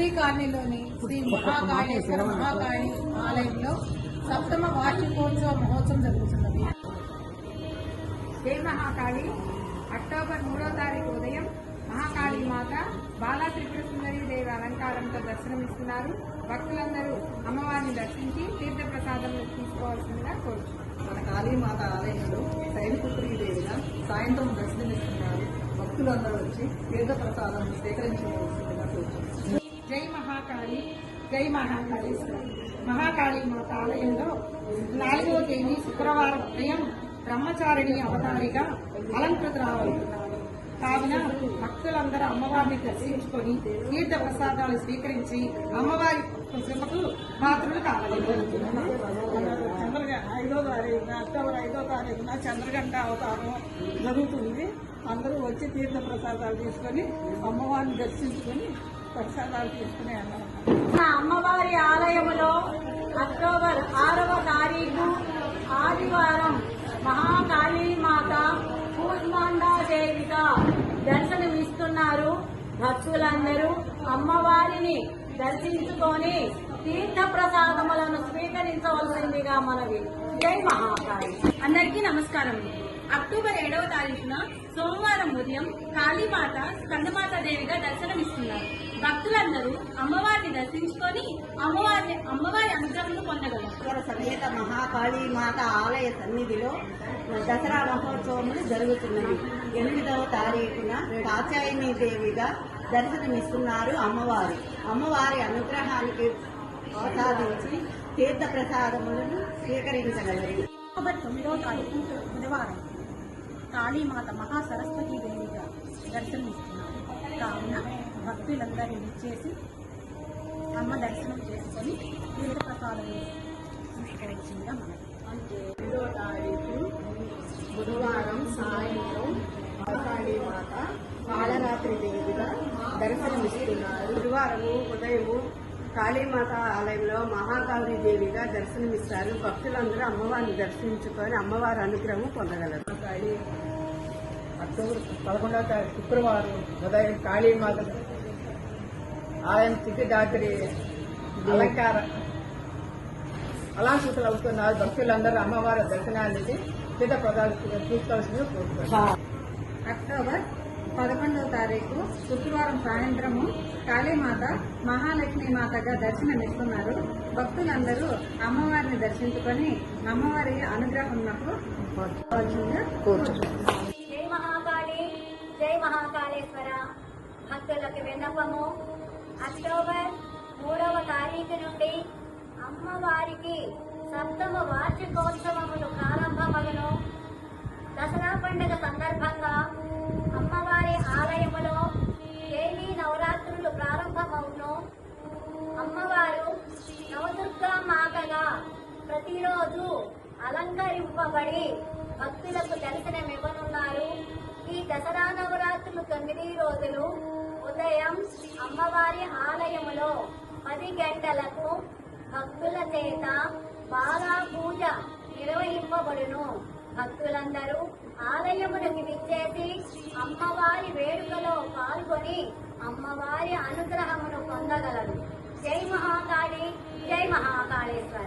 LB కాలనీలోని శ్రీ మహాకాళేశ్వర మహాకాళి ఆలయంలో సప్తమ వార్షికోత్సవ మహోత్సవం జరుగుతున్నది. జై మహాకాళి అక్టోబర్ మూడో తారీఖు ఉదయం మహాకాళి మాత బాలా త్రిపుర సుందరి దేవి అలంకారంతో దర్శనమిస్తున్నారు. భక్తులందరూ అమ్మవారిని దర్శించి తీర్థ ప్రసాదం తీసుకోవాల్సిందిగా కోరుతున్నారు మన కాళీమాత ఆలయంలో శైలపుత్రి దేవిగా సాయంత్రం దర్శనమిస్తున్నారు. భక్తులందరూ వచ్చి తీర్థ ప్రసాదం స్వీకరించవలసిందిగా కోరుతున్నారు జై మహాకాళి జై మహాకాళేశ్వర. మహాకాళి మాత ఆలయంలో నాలుగవ తేదీ శుక్రవారం ఉదయం బ్రహ్మచారిణి అవతారిగా అలంకృతరావుతున్నారు కావున భక్తులందరూ అమ్మవారిని దర్శించుకొని తీర్థ ప్రసాదాలు స్వీకరించి అమ్మవారి కృపకు పాత్రలు కావాలి ఐదో తారీఖున అక్టోబర్ ఐదో తారీఖున చంద్రగంట అవతారం జరుగుతుంది. అందరూ వచ్చి తీర్థ ప్రసాదాలు తీసుకొని అమ్మవారిని దర్శించుకొని ప్రసాదాలు మా అమ్మవారి ఆలయములో అక్టోబర్ ఆరవ తారీఖు ఆదివారం మహాకాళీ మాత కూష్మాండాదేవిగా దర్శనమిస్తున్నారు. భక్తులందరూ అమ్మవారిని దర్శించుకొని తీర్థ ప్రసాదములను స్వీకరించవలసిందిగా మనవి. జై మహాకాళి. అందరికీ నమస్కారం అక్టోబర్ ఏడవ తారీఖున సోమవారం ఉదయం కాళీమాత స్కందమాత దేవిగా దర్శనమిస్తున్నారు. భక్తులందరూ అమ్మవారిని దర్శించుకొని అమ్మవారిని అమ్మవారి అనుగ్రహం పొందగలరు. సమేత మహాకాళీ మాత ఆలయ సన్నిధిలో దసరా మహోత్సవములు జరుగుతున్నది ఎనిమిదవ తారీఖున కాచాయిని దేవిగా దర్శనమిస్తున్నారు అమ్మవారు. అమ్మవారి అనుగ్రహానికి ప్రసాదించి తీర్థ ప్రసాదములను స్వీకరించగలరు. అక్టోబర్ తొమ్మిదవ తారీఖు బుధవారం. కాళీమాత మహాసరస్వతీ దేవిగా దర్శనమిస్తున్నారు కావున భక్తులందరూ ఇచ్చేసి అమ్మ దర్శనం చేసుకొని తీర్థ ప్రసాదం స్వీకరించిందిగా మనకి ఐదో తారీఖు బుధవారం సాయంత్రం మాత కాళరాత్రి దేవిగా దర్శనమిస్తున్నారు. గురువారము ఉదయము కాళీమాత ఆలయంలో మహాకాళీ దేవిగా దర్శనమిస్తారు. భక్తులందరూ అమ్మవారిని దర్శించుకొని అమ్మవారి అనుగ్రహం పొందగలరు. కాళీ అక్టోబర్ పదకొండవ తారీఖు శుక్రవారం ఉదయం కాళీమాత ఆలయం సిద్ధిదాత్రి అలంకార అలంకృతులు అవుతున్నారు. భక్తులందరూ అమ్మవారి దర్శనానికి సిద్ధ పదాలు తీసుకోవాల్సిందిగా కోరుతున్నారు అక్టోబర్ తారీఖు శుక్రవారం సాయంత్రము కాళీమాత మహాలక్ష్మి మాతగా దర్శనమిస్తున్నారు. భక్తులందరూ అమ్మవారిని దర్శించుకొని అమ్మవారి అనుగ్రహం నాకు జై మహాకాళి జై మహాకాళేశ్వర. భక్తులకు విన్నపము. అక్టోబర్ మూడవ తారీఖు నుండి అమ్మవారికి సప్తమ వార్షికోత్సవములు ప్రారంభమగును. దసరా పండుగ సందర్భంగా ప్రతిరోజు అలంకరింపబడి భక్తులకు దర్శనమివ్వనున్నారు ఈ దసరా నవరాత్రులు తొమ్మిది రోజులు ఉదయం అమ్మవారి ఆలయములో పది గంటలకు భక్తుల చేత బాగా పూజ నిర్వహింపబడును. భక్తులందరూ ఆలయములకు విచ్చేసి అమ్మవారి వేడుకలో పాల్గొని అమ్మవారి అనుగ్రహమును పొందగలరు. జై మహాకాళి జై మహాకాళేశ్వర.